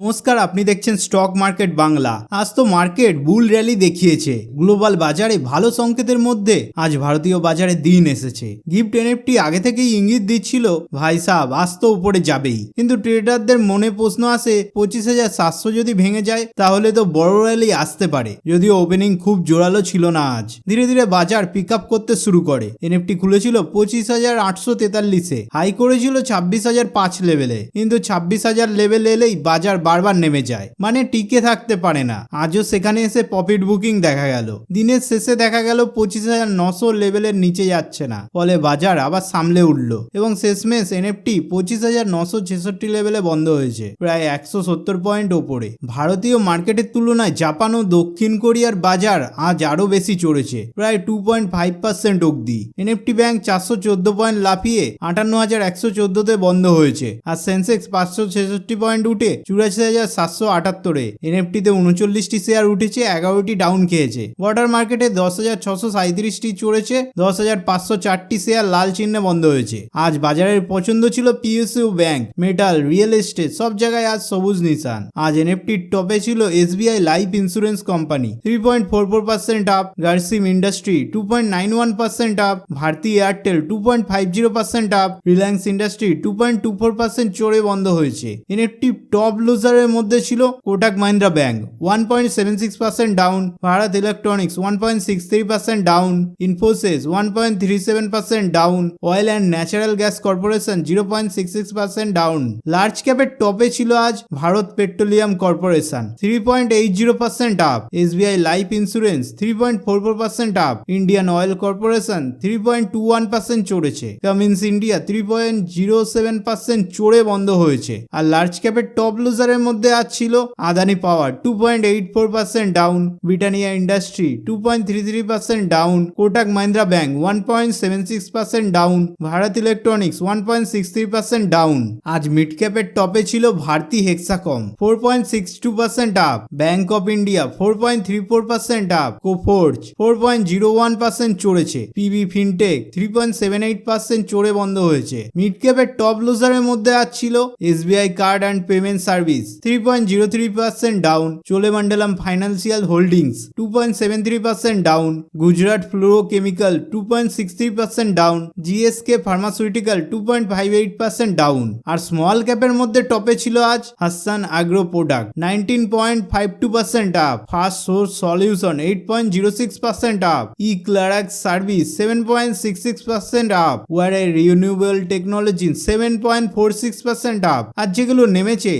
নমস্কার, আপনি দেখছেন স্টক মার্কেট বাংলা আজ তো মার্কেট বুল র্যালি দেখিয়েছে। গ্লোবাল বাজারে ভালো সংকেতের মধ্যে আজ ভারতীয় বাজারে দিন এসেছে। গিফট এনএফটি আগে থেকেই ইঙ্গিত দিচ্ছিল, ভাই সাহেব আজ তো উপরে যাবেই। কিন্তু ট্রেডারদের মনে প্রশ্ন আসে, পঁচিশ হাজার সাতশো যদি ভেঙে যায়, তাহলে তো বড় র্যালি আসতে পারে। যদিও ওপেনিং খুব জোরালো ছিল না আজ। ধীরে ধীরে বাজার পিক আপ করতে শুরু করে। এনএফটি খুলেছিল পঁচিশ হাজার আটশো তেতাল্লিশে। হাই করেছিল ছাব্বিশ হাজার পাঁচ লেভেলে কিন্তু ছাব্বিশ হাজার লেভেল এলেই বাজার বারবার নেমে যায়। মানে টিকে থাকতে পারে না। আজও সেখানে এসে প্রফিট বুকিং দেখা গেল। দিনের শেষে দেখা গেল পঁচিশ হাজার নশো লেভেলের নিচে যাচ্ছে না। ফলে বাজার আবার সামলে উঠল এবং শেষমেশ এনএফটি পঁচিশ হাজার নশো ছেষট্টি লেভেলে বন্ধ হয়েছে, প্রায় একশো সত্তর পয়েন্ট ওপরে। ভারতীয় মার্কেটের তুলনায় জাপান ও দক্ষিণ কোরিয়ার বাজার আজ আরও বেশি চড়েছে, প্রায় টু পয়েন্ট ফাইভ পার্সেন্ট অব্দি এনএফটি ব্যাংক চারশো চোদ্দ পয়েন্ট লাফিয়ে আটান্ন হাজার একশো চোদ্দতে বন্ধ হয়েছে, আর সেন্সেক্স পাঁচশো ছেষট্টি পয়েন্ট উঠে চুরাশি হাজার সাতশো আটাত্তরে। এনএফটিতে উনচল্লিশটি শেয়ার উঠেছে, এগারোটি ডাউন খেয়েছে। বর্ডার মার্কেটে দশ হাজার ছশো সাঁত্রিশটি চড়েছে, দশ হাজার পাঁচশো চারটি শেয়ার লাল চিহ্নে বন্ধ হয়েছে। আজ বাজারের পছন্দ ছিল PSU bank metal real estate সব জায়গায় আজ সবুজ নিশান। আজ এনএফটির টপে ছিল SBI life insurance company three point four four percent up Grasim industry two point nine one percent up Bharti Airtel two point five zero percent up Reliance industry two point two four percent চড়ে বন্ধ হয়েছে। NFT top লুজারের মধ্যে ছিল Kotak Mahindra bank. One point seven six percent down Bharat electronics one point six three percent down Infosys one point three seven percent down oil and natural gas corporation zero point six six percent down large ক্যাপের টপে ছিল আজ Bharat petroleum corporation three point eight zero percent up SBI life insurance three point four four percent up Indian oil corporation three point two one percent চড়েছে। Cummins India three point zero seven percent চড়ে বন্ধ হয়েছে। আর large ক্যাপের top লুজারের মধ্যে আজ ছিল Adani power. Two point eight four percent down Britannia industry two point three three percent down Kotak Mahindra bank one point seven six percent down Bharat electronics one point six three percent down আজ mid ক্যাপের টপে ছিল Bharti Hexacom four point six two percent up bank of India four point three four percent up Coforge four point zero one percent চড়েছে PB fintech three point seven eight percent চড়ে বন্ধ হয়েছে। Mid ক্যাপের top লুজারের মধ্যে আজ ছিল SBI card and payment service three point zero three percent down Cholamandalam financial holdings two point seven three percent down Gujarat fluoro chemical two point six three percent down GSK pharmaceutical two point five eight percent down R small ক্যাপের মধ্যে টপে ছিল আজ Hasan agro product nineteen point five two percent up first source solution eight point zero six percent up E Clerx service seven point six six percent up Waaree renewable technology seven point four six percent up আর যেগুলো নেমেছে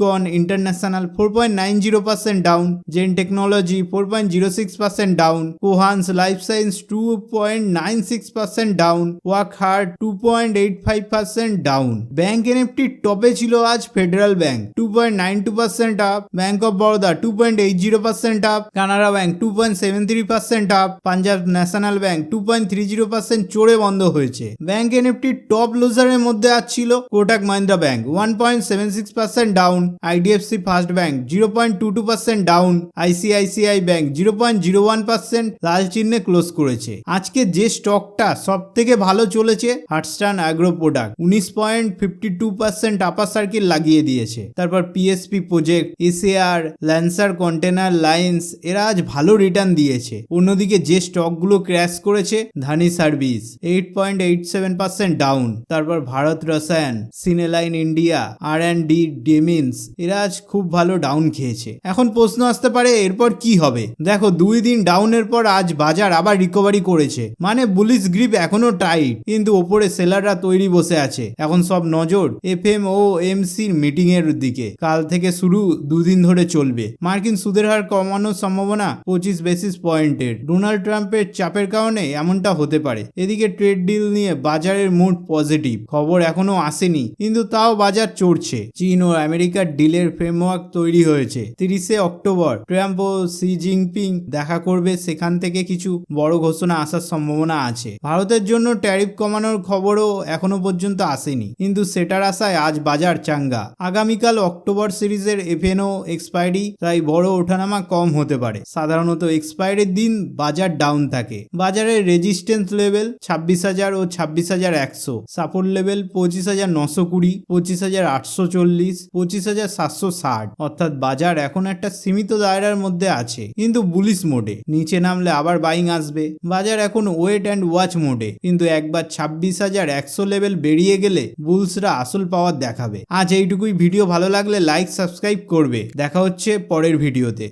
electron international four point nine zero percent down Zen technology four point zero six percent down Cohance life science two point nine six percent down Wockhardt two point eight five percent down bank Nifty টপে ছিল আজ federal bank two point nine two percent up bank of Baroda two point eight zero percent up Canara bank two point seven three percent up Punjab national bank two point three zero percent চড়ে বন্ধ হয়েছে। Bank NFT top লুজারের মধ্যে আজ ছিল Kotak Mahindra bank one point seven six percent down IDFC first bank, zero point two two percent down ICICI bank, zero point লাল চিহ্নে close করেছে। আজকে যে স্টকটা সব থেকে ভালো চলেছে হার্টস্টান অ্যাগ্রো প্রোডাক্ট উনিশ point fifty two percent upper circuit লাগিয়ে দিয়েছে। তারপর PSP project SAR lancer container lines এরা আজ ভালো রিটার্ন দিয়েছে। অন্যদিকে যে স্টকগুলো ক্র্যাশ করেছে Dhani service eight point eight seven percent down তারপর Bharat Rasayan Cineline India R and D ডেমিনস এরা আজ খুব ভালো ডাউন খেয়েছে। এখন প্রশ্ন আসতে পারে, এরপর কি হবে? দেখো, দুই দিন ডাউনের পর আজ বাজার আবার রিকভারি করেছে। মানে বুলিশ গ্রিপ এখনও টাইট কিন্তু ওপরে সেলাররা তৈরি বসে আছে। এখন সব নজর এফ এম ও এম সির মিটিং এর দিকে। কাল থেকে শুরু দুদিন ধরে চলবে। মার্কিন সুদের হার কমানোর সম্ভাবনা পঁচিশ বেসিস পয়েন্টের ডোনাল্ড ট্রাম্পের চাপের কারণে এমনটা হতে পারে। এদিকে ট্রেড ডিল নিয়ে বাজারের মুড পজিটিভ খবর এখনও আসেনি, কিন্তু তাও বাজার চড়ছে। চীন ও আমেরিকার ডিলের ফ্রেমওয়ার্ক তৈরি হয়েছে। তিরিশে অক্টোবর, ট্রাম্প ও সি জিনপিং দেখা করবে, সেখান থেকে কিছু বড় ঘোষণা আসার সম্ভাবনা আছে। ভারতের জন্য ট্যারিফ কমানোর খবরও এখনও পর্যন্ত আসেনি। কিন্তু সেটার আশায় আজ বাজার চাঙ্গা। আগামীকাল অক্টোবর সিরিজের এফএনও এক্সপায়ারি, তাই বড় ওঠানামা কম হতে পারে। সাধারণত এক্সপায়ারির দিন বাজার ডাউন থাকে। বাজারের রেজিস্ট্যান্স লেভেল ছাব্বিশ হাজার ও ছাব্বিশ হাজার একশো। সাপোর্ট লেভেল পঁচিশ হাজার নশো কুড়ি, পঁচিশ হাজার আটশো চল্লিশ, পঁচিশ হাজার সাতশো ষাট, অর্থাৎ বাজার এখন একটা সীমিত দায়রার মধ্যে আছে, কিন্তু বুলিশ মোডে নিচে নামলে আবার বাইং আসবে। বাজার এখন ওয়েট অ্যান্ড ওয়াচ মোডে কিন্তু একবার ছাব্বিশ হাজার একশো লেভেল বেরিয়ে গেলে বুলসরা আসল পাওয়ার দেখাবে। আজ এইটুকুই। ভিডিও ভালো লাগলে লাইক সাবস্ক্রাইব করবে। দেখা হচ্ছে পরের ভিডিওতে।